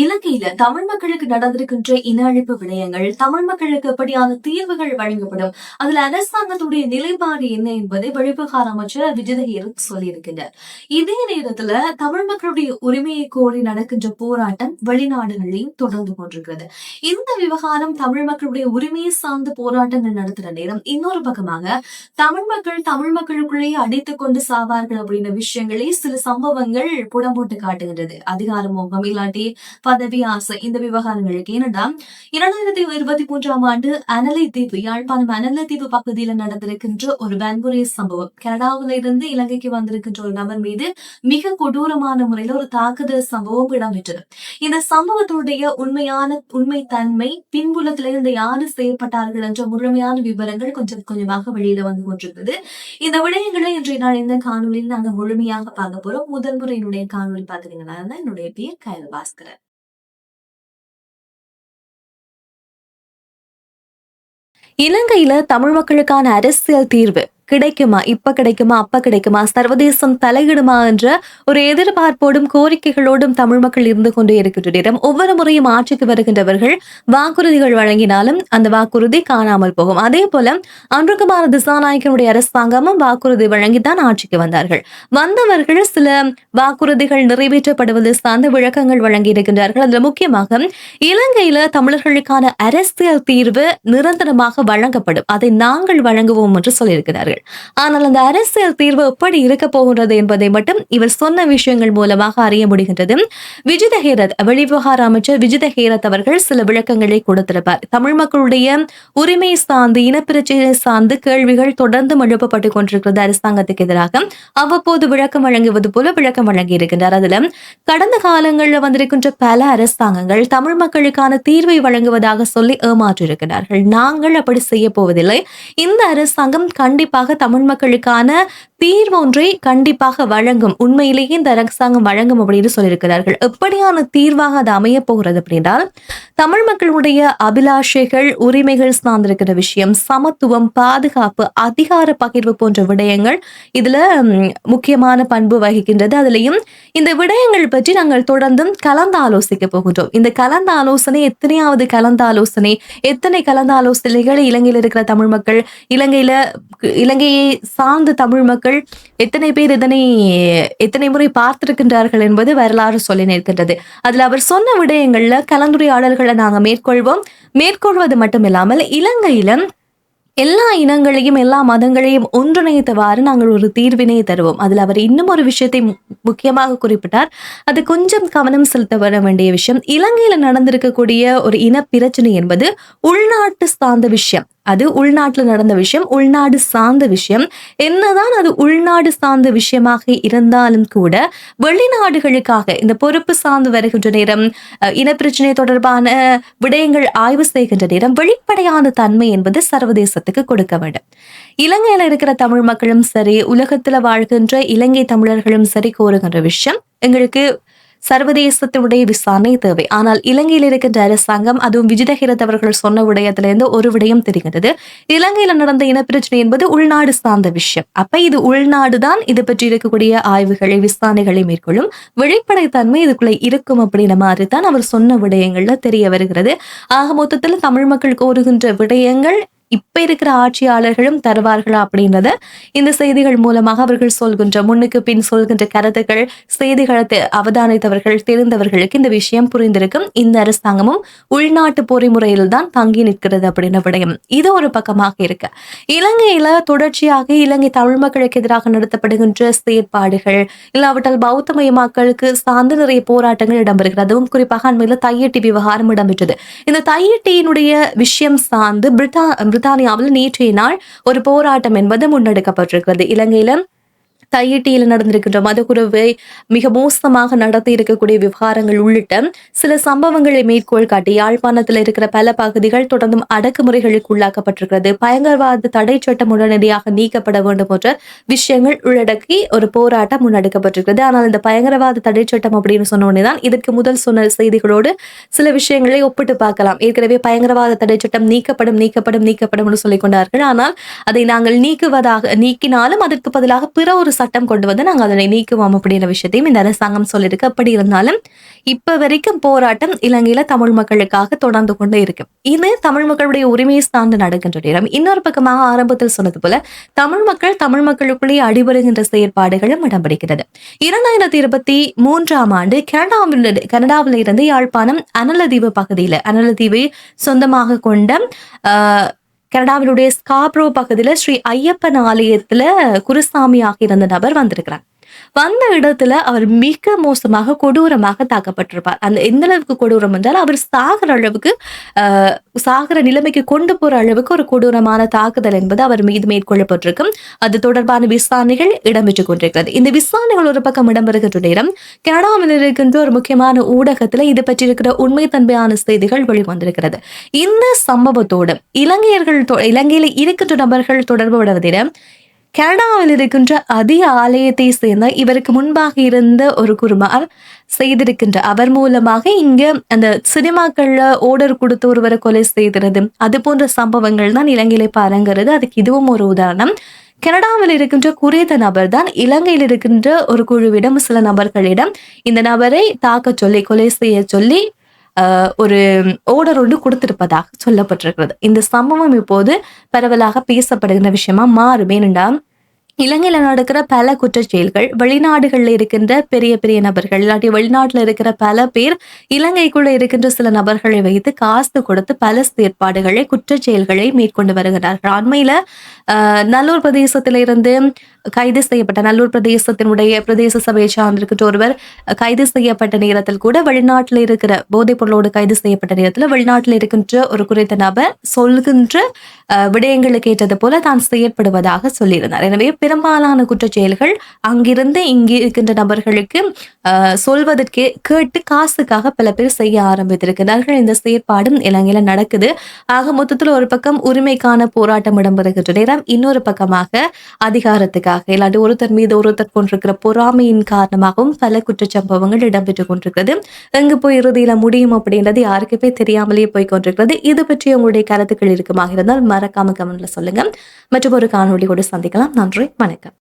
இலங்கையில தமிழ் மக்களுக்கு நடந்திருக்கின்ற இன அழிப்பு விடயங்கள் தமிழ் மக்களுக்கு எப்படியான தீர்வுகள் வழங்கப்படும் அதுல அரசாங்கத்துடைய நிலைப்பாடு என்ன என்பதை வெளிவிவகார அமைச்சர் விஜயதீர் சொல்லியிருக்கின்றார். இதே நேரத்துல தமிழ் மக்களுடைய உரிமையை கோரி நடக்கின்ற போராட்டம் வெளிநாடுகளையும் தொடர்ந்து கொண்டிருக்கிறது. இந்த விவகாரம் தமிழ் மக்களுடைய உரிமையை சார்ந்த போராட்டங்கள் நடத்துற நேரம். இன்னொரு பக்கமாக தமிழ் மக்கள் தமிழ் மக்களுக்குள்ளேயே அடித்துக் கொண்டு சாவார்கள் அப்படின்ற விஷயங்களை சில சம்பவங்கள் புடம் போட்டு காட்டுகின்றது. அதிகார முகம் இல்லாட்டி பதவி ஆசை இந்த விவகாரங்களுக்கு. ஏனென்றா இரண்டாயிரத்தி இருபத்தி மூன்றாம் ஆண்டு அனலை தீவு யாழ்ப்பாணம் அனலை தீவு பகுதியில நடந்திருக்கின்ற ஒரு வன்முறை சம்பவம். கனடாவில இருந்து இலங்கைக்கு வந்திருக்கின்ற ஒரு நபர் மீது மிக கொடூரமான முறையில் ஒரு தாக்குதல் சம்பவம் இடம்பெற்றது. இந்த சம்பவத்துடைய உண்மையான உண்மை தன்மை பின்புலத்திலிருந்து யாரு செயல்பட்டார்கள் என்ற முழுமையான விவரங்கள் கொஞ்சம் கொஞ்சமாக வெளியில வந்து கொண்டிருந்தது. இந்த விடயங்களை இன்றைய நாள் இந்த காணொலியில் நாங்க முழுமையாக பார்க்க போறோம். முதல் முறை என்னுடைய காணொலி பாத்தீங்கன்னா என்னுடைய பேர் கயல் பாஸ்கரன். இலங்கையில தமிழ் மக்களுக்கான அரசியல் தீர்வு. கிடைக்குமா இப்ப கிடைக்குமா அப்ப கிடைக்குமா சர்வதேசம் தலையிடுமா என்ற ஒரு எதிர்பார்ப்போடும் கோரிக்கைகளோடும் தமிழ் மக்கள் இருந்து கொண்டே இருக்கின்ற நேரம். ஒவ்வொரு முறையும் ஆட்சிக்கு வருகின்றவர்கள் வாக்குறுதிகள் வழங்கினாலும் அந்த வாக்குறுதி காணாமல் போகும். அதே போல அன்றுகுமார் திசாநாயகனுடைய அரசாங்கமும் வாக்குறுதி வழங்கித்தான் ஆட்சிக்கு வந்தார்கள். வந்தவர்கள் சில வாக்குறுதிகள் நிறைவேற்றப்படுவது சார்ந்த விளக்கங்கள் வழங்கி இருக்கின்றார்கள். அதுல முக்கியமாக இலங்கையில தமிழர்களுக்கான அரசியல் தீர்வு நிரந்தரமாக வழங்கப்படும். அதை நாங்கள் வழங்குவோம் என்று சொல்லியிருக்கிறார்கள். ஆனால் அந்த அரசியல் தீர்வு எப்படி இருக்க போகின்றது என்பதை மட்டும் இவர் சொன்ன விஷயங்கள் மூலமாக அறிய முடிகின்றது. விஜித ஹேரத் வெளிவிவகார அமைச்சர் விஜித ஹேரத் அவர்கள் சில விளக்கங்களை கொடுத்திருப்பார். தமிழ் மக்களுடைய உரிமை சார்ந்து இனப்பிரச்சனை சார்ந்து கேள்விகள் தொடர்ந்து எழுப்பப்பட்டுக் கொண்டிருக்கிறது அரசாங்கத்துக்கு எதிராக. அவ்வப்போது விளக்கம் வழங்குவது போல விளக்கம் வழங்கி இருக்கின்றார். அதுல கடந்த காலங்களில் வந்திருக்கின்ற பல அரசாங்கங்கள் தமிழ் மக்களுக்கான தீர்வை வழங்குவதாக சொல்லி ஏமாற்றியிருக்கிறார்கள். நாங்கள் அப்படி செய்ய போவதில்லை. இந்த அரசாங்கம் கண்டிப்பாக தமிழ் மக்களுக்கான தீர்வு ஒன்றை கண்டிப்பாக வழங்கும் உண்மையிலேயே இந்த அரசாங்கம் வழங்கும் அப்படின்னு சொல்லியிருக்கிறார்கள். எப்படியான தீர்வாக அது அமைய போகிறது அப்படின்றால் தமிழ் மக்களுடைய அபிலாஷைகள் உரிமைகள் சார்ந்திருக்கிற விஷயம் சமத்துவம் பாதுகாப்பு அதிகார பகிர்வு போன்ற விடயங்கள் இதுல முக்கியமான பண்பு வகிக்கின்றது. அதுலயும் இந்த விடயங்கள் பற்றி நாங்கள் தொடர்ந்தும் கலந்து ஆலோசிக்க போகின்றோம். இந்த கலந்த ஆலோசனை எத்தனையாவது கலந்த ஆலோசனை எத்தனை கலந்த ஆலோசனைகள் இலங்கையில் இருக்கிற தமிழ் மக்கள் இலங்கையில இலங்கையை சார்ந்த தமிழ் மக்கள் எத்தனை பேர் இதனை எத்தனை முறை பார்த்திருக்கின்றார்கள் என்பது வரலாறு சொல்லி நிற்கின்றது. அதில் அவர் சொன்ன விடயங்கள்ல கலந்துரையாடல்களை நாங்கள் மேற்கொள்வோம். மேற்கொள்வது மட்டுமில்லாமல் இலங்கையில எல்லா இனங்களையும் எல்லா மதங்களையும் ஒன்றிணைத்தவாறு நாங்கள் ஒரு தீர்வினை தருவோம். அதில் அவர் இன்னும் ஒரு விஷயத்தை மு- முக்கியமாக குறிப்பிட்டார். அது கொஞ்சம் கவனம் செலுத்த வர வேண்டிய விஷயம். இலங்கையில் நடந்திருக்கக்கூடிய ஒரு இன பிரச்சனை என்பது உள்நாட்டு சார்ந்த விஷயம். அது உள்நாட்டுல நடந்த விஷயம் உள்நாடு சார்ந்த விஷயம். என்னதான் அது உள்நாடு சார்ந்த விஷயமாக இருந்தாலும் கூட வெளிநாடுகளுக்காக இந்த பொறுப்பு சார்ந்து வருகின்ற நேரம் இனப்பிரச்சனை தொடர்பான விடயங்கள் ஆய்வு செய்கின்ற நேரம் வெளிப்படையான தன்மை என்பது சர்வதேசத்துக்கு கொடுக்க வேண்டும் இலங்கையில இருக்கிற தமிழ் மக்களும் சரி உலகத்துல வாழ்கின்ற இலங்கை தமிழர்களும் சரி கோருகின்ற விஷயம் எங்களுக்கு சர்வதேசத்துடைய விசாரணை தேவை. ஆனால் இலங்கையில் இருக்கின்ற அரசாங்கம் அதுவும் விஜிதஹிரத் அவர்கள் சொன்ன விடயத்திலிருந்து ஒரு விடயம் தெரிகிறது இலங்கையில நடந்த இனப்பிரச்சனை என்பது உள்நாடு சார்ந்த விஷயம். அப்ப இது உள்நாடு தான் இது பற்றி இருக்கக்கூடிய ஆய்வுகளை விசாரணைகளை மேற்கொள்ளும் வெளிப்படைத்தன்மை இதுக்குள்ள இருக்கும் அப்படின்ற மாதிரி தான் அவர் சொன்ன விடயங்கள்ல தெரிய வருகிறது. ஆக மொத்தத்தில் தமிழ் மக்கள் கோருகின்ற விடயங்கள் இப்ப இருக்கிற ஆட்சியாளர்களும் தருவார்களா அப்படின்றத இந்த செய்திகள் மூலமாக அவர்கள் சொல்கின்ற முன்னுக்கு பின் சொல்கின்ற கருத்துக்கள் செய்திகளை அவதானித்தவர்கள் தெரிந்தவர்களுக்கு இந்த விஷயம் புரிந்திருக்கும். இந்த அரசாங்கமும் உள்நாட்டு பொறிமுறையில் தான் தங்கி நிற்கிறது அப்படின்னு விடயம். இது ஒரு பக்கமாக இருக்கு. இலங்கையில தொடர்ச்சியாக இலங்கை தமிழ் மக்களுக்கு எதிராக நடத்தப்படுகின்ற செயற்பாடுகள் இல்லாவிட்டால் பௌத்த மயமாக்களுக்கு சார்ந்து நிறைய போராட்டங்கள் இடம்பெறுகிறது அதுவும் குறிப்பாக அண்மையில் தையட்டி விவகாரம் இடம்பெற்றது. இந்த தையட்டியினுடைய விஷயம் சார்ந்து பிரிட்டா பிரித்தானியாவில் நேற்றைய நாள் ஒரு போராட்டம் என்பது முன்னெடுக்கப்பட்டிருக்கிறது. இலங்கையில தையிட்டியில் நடந்திருக்கின்ற மதகுருவை மிக மோசமாக நடத்தி இருக்கக்கூடிய விவகாரங்கள் உள்ளிட்ட சில சம்பவங்களை மேற்கோள் காட்டி யாழ்ப்பாணத்தில் இருக்கிற பல பகுதிகள் தொடர்ந்தும் அடக்குமுறைகளுக்கு உள்ளாக்கப்பட்டிருக்கிறது. பயங்கரவாத தடை சட்டம் உடனடியாக நீக்கப்பட வேண்டும் என்ற விஷயங்கள் உள்ளடக்கி ஒரு போராட்டம் முன்னெடுக்கப்பட்டிருக்கிறது. ஆனால் இந்த பயங்கரவாத தடை சட்டம் அப்படின்னு சொன்ன உடனே தான் இதற்கு முதல் சொன்ன செய்திகளோடு சில விஷயங்களை ஒப்பிட்டு பார்க்கலாம். ஏற்கனவே பயங்கரவாத தடை சட்டம் நீக்கப்படும் நீக்கப்படும் நீக்கப்படும் என்று சொல்லிக் கொண்டார்கள். ஆனால் அதை நாங்கள் நீக்குவதாக நீக்கினாலும் அதற்கு பதிலாக பிற ஒரு சட்டம் கொண்டு வந்து நாங்கள் அதனை நீக்குவோம் அப்படின்ற விஷயத்தையும் இந்த அரசாங்கம் சொல்லியிருக்கு. அப்படி இருந்தாலும் இப்ப வரைக்கும் போராட்டம் இலங்கையில தமிழ் மக்களுக்காக தொடர்ந்து கொண்டே இருக்கு. இது தமிழ் மக்களுடைய உரிமையை சார்ந்து நடக்கின்ற நேரம். இன்னொரு பக்கமாக ஆரம்பத்தில் சொன்னது போல தமிழ் மக்கள் தமிழ் மக்களுக்குள்ளே அடிபடுகின்ற செயற்பாடுகளும் இடம்பெறுகிறது. இரண்டாயிரத்தி இருபத்தி மூன்றாம் ஆண்டு கனடாவில் கனடாவில் இருந்து யாழ்ப்பாணம் அனலதீவு பகுதியில் அனலதீவை சொந்தமாக கொண்ட ஆஹ், கனடாவினுடைய ஸ்காப்ரோ பகுதியில் ஸ்ரீ ஐயப்பன் ஆலயத்துல குருசாமியாக இருந்த நபர் வந்திருக்கிறார். வந்த இடத்துல அவர் மிக மோசமாக கொடூரமாக தாக்கப்பட்டிருப்பார். அந்த எந்த அளவுக்கு கொடூரம் என்றால் அவர் சாகிற அளவுக்கு சாகிற நிலைமைக்கு கொண்டு போற அளவுக்கு ஒரு கொடூரமான தாக்குதல் என்பது அவர் மீது மேற்கொள்ளப்பட்டிருக்கும். அது தொடர்பான விசாரணைகள் இடம்பெற்றுக் கொண்டிருக்கிறது. இந்த விசாரணைகள் ஒரு பக்கம் இடம்பெறுகின்ற நேரம் கனடாவில் இருக்கின்ற ஒரு முக்கியமான ஊடகத்துல இது பற்றி இருக்கிற உண்மை தன்மையான செய்திகள் வெளிவந்திருக்கிறது. இந்த சம்பவத்தோடு இலங்கையர்கள் தொ- இலங்கையில இருக்கின்ற நபர்கள் தொடர்பு விடுவதிட கனடாவில் இருக்கின்ற அதிக ஆலயத்தை சேர்ந்த இவருக்கு முன்பாக இருந்த ஒரு குருமார் செய்திருக்கின்ற அவர் மூலமாக இங்க அந்த சினிமாக்கள்ல ஓர்டர் கொடுத்து ஒருவரை கொலை செய்கிறது. அது போன்ற சம்பவங்கள் தான் இலங்கையில அரங்கிறது அதுக்கு இதுவும் ஒரு உதாரணம். கனடாவில் இருக்கின்ற குறித்த நபர் தான் இலங்கையில் இருக்கின்ற ஒரு குழுவிடம் சில நபர்களிடம் இந்த நபரை தாக்க சொல்லி கொலை செய்ய சொல்லி ஒரு ஓர்டர் ஒன்று கொடுத்திருப்பதாக சொல்லப்பட்டிருக்கிறது. இந்த சம்பவம் இப்போது பரவலாக பேசப்படுகின்ற விஷயமா மாறும் ஏனென்றால் இலங்கையில நடக்கிற பல குற்ற செயல்கள் வெளிநாடுகள்ல இருக்கின்ற பெரிய பெரிய நபர்கள் இல்லாட்டி வெளிநாட்டுல இருக்கிற பல பேர் இலங்கைக்குள்ள இருக்கின்ற சில நபர்களை வைத்து காசு கொடுத்து பல செயற்பாடுகளை குற்ற செயல்களை மேற்கொண்டு வருகிறார்கள். அண்மையில ஆஹ், நல்லூர் பிரதேசத்திலிருந்து கைது செய்யப்பட்ட நல்லூர் பிரதேசத்தினுடைய பிரதேச சபையை சார்ந்திருக்கின்ற ஒருவர் கைது செய்யப்பட்ட நேரத்தில் கூட வெளிநாட்டில் இருக்கிற போதைப் பொருளோடு கைது செய்யப்பட்ட நேரத்தில் வெளிநாட்டில் இருக்கின்ற ஒரு குறித்த நபர் சொல்கின்ற அஹ், விடயங்களுக்கு ஏற்றது போல தான் செயற்படுவதாக சொல்லியிருந்தார். எனவே பெரும்பாலான குற்றச்செயல்கள் அங்கிருந்து இங்கே இருக்கின்ற நபர்களுக்கு சொல்வதற்கு சொல்வதற்கே கேட்டு காசுக்காக பல பேர் செய்ய ஆரம்பித்திருக்கிறார்கள். இந்த செயற்பாடும் இலங்கையில நடக்குது. ஆக மொத்தத்தில் ஒரு பக்கம் உரிமைக்கான போராட்டம் இடம்பெறுகின்ற நேரம் இன்னொரு பக்கமாக அதிகாரத்துக்காக. இல்லாட்டி ஒருத்தர் மீது ஒருத்தர் கொண்டிருக்கிற பொறாமையின் காரணமாகவும் பல குற்றச்சம்பவங்கள் இடம்பெற்றுக் கொண்டிருக்கிறது. எங்கு போய் இறுதியில முடியும் அப்படின்றது யாருக்குமே தெரியாமலேயே போய் கொண்டிருக்கிறது. இது பற்றி உங்களுடைய கருத்துக்கள் இருக்குமாக இருந்தால் மறக்காம கமெண்ட்ல சொல்லுங்க. மற்றும் ஒரு காணொளியோடு சந்திக்கலாம். நன்றி. வணக்கம்.